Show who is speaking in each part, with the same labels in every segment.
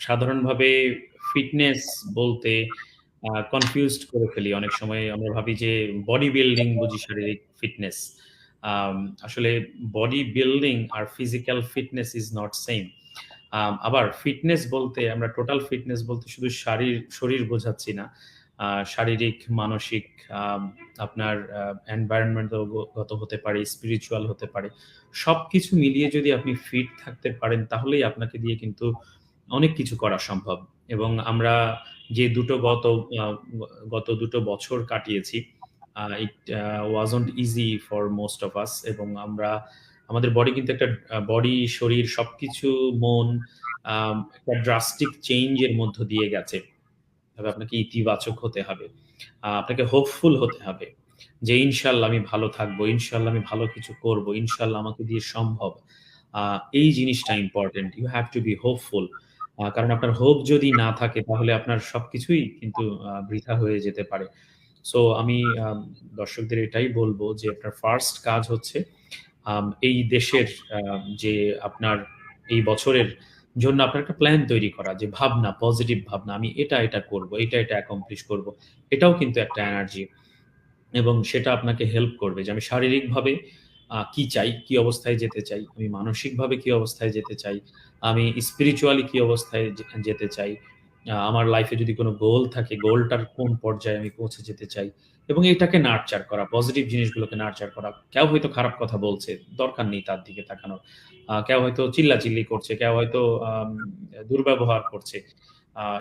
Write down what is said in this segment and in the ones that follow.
Speaker 1: সাধারণভাবে ফিটনেস বলতে আ কনফিউজড করে ফেলি। অনেক সময় আমরা ভাবি যে বডি বিল্ডিং বুঝি শারীরিক ফিটনেস। আসলে বডি বিল্ডিং আর ফিজিক্যাল ফিটনেস ইস নট। আম আবার ফিটনেস বলতে আমরা টোটাল ফিটনেস বলতে শুধু শারীর শরীর বোঝাচ্ছি না। শারীরিক, মানসিক আপনার আ এনভায়রনমেন্ট হতে পারে, স্পিরিচুয়াল হতে পারে। সবকিছু মিলিয়ে যদি আপনি ফিট থাকতে পারেন তাহলেই আপনাকে দিয়ে কিন্তু অনেক কিছু করা সম্ভব। এবং আমরা যে দুটো গত গত দুটো বছর কাটিয়েছি, it wasn't easy for most of us এবং আমরা আমাদের বডি কিন্তু একটা বডি, শরীর সবকিছু মন একটা ড্রাস্টিক চেঞ্জ এর মধ্য দিয়ে গেছে। তবে আপনাকে ইতিবাচক হতে হবে। আপনাকে হোপফুল হতে হবে। যে ইনশাল্লাহ আমি ভালো থাকব, ইনশাল্লাহ আমি ভালো কিছু করব, ইনশাআল্লাহ আমাকে দিয়ে সম্ভব। এই জিনিসটা important. You have to be hopeful. কারণ আপনার হোপ যদি না থাকে তাহলে আপনার সবকিছুই কিন্তু বৃথা হয়ে যেতে পারে। সো আমি দর্শকদের এটাই বলব যে আপনার ফার্স্ট কাজ হচ্ছে এই দেশের যে আপনার এই বছরের জন্য আপনার একটা প্ল্যান তৈরি করা যে ভাবনা, পজিটিভ ভাবনা। আমি এটা, এটা করব, এটা, এটা অ্যাকমপ্লিশ করব। এটাও কিন্তু একটা এনার্জি। এবং সেটা আপনাকে হেল্প করবে যে আমি শারীরিকভাবে কি চাই, কি অবস্থায় যেতে চাই, আমি মানসিকভাবে কি অবস্থায় যেতে চাই, আমি স্পিরিচুয়ালি কি অবস্থায় যেতে চাই। আমার লাইফে যদি কোনো গোল থাকে, গোলটার কোন পর্যায়ে আমি পৌঁছে যেতে চাই। এবং এটাকে নার্চার করা, পজিটিভ জিনিসগুলোকে নার্চার করা। কেউ হয়তো খারাপ কথা বলছে, দরকার নেই তার দিকে তাকানোর। কেউ হয়তো চিল্লাচিল্লি করছে, কেউ হয়তো দুর্ব্যবহার করছে।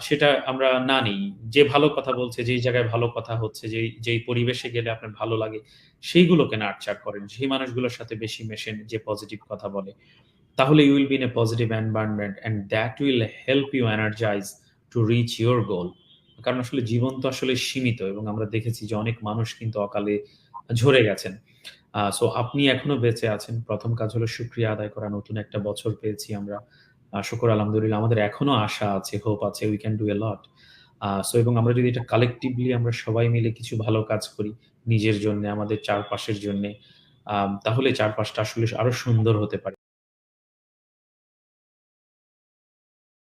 Speaker 1: সেটা আমরা না নেই। যে ভালো কথা বলছে, যেই জায়গায় ভালো কথা হচ্ছে, যে যেই পরিবেশে গেলে আপনার ভালো লাগে, সেইগুলোকে নার্চার করেন। সেই মানুষগুলোর সাথে বেশি মেশেন যে পজিটিভ কথা বলে। তাহলে will be in a positive environment and that will help you energize to reach your goal. কারণ আসলে জীবন তো আসলে সীমিত এবং আমরা দেখেছি যে অনেক মানুষ কিন্তু অকালে ঝরে গেছেন। সো আপনি এখনও বেঁচে আছেন। প্রথম কাজ হলো শুকরিয়া আদায় করা। নতুন একটা বছর পেয়েছি আমরা। শুকর আলহামদুলিল্লাহ আমাদের এখনও আশা আছে, হোপ আছে। We can do a lot. So এবং আমরা যদি এটা কালেকটিভলি আমরা সবাই মিলে কিছু ভালো কাজ করি নিজের জন্য আমাদের চারপাশের জন্য তাহলে চারপাশটা আসলে আরও সুন্দর হতে পারে।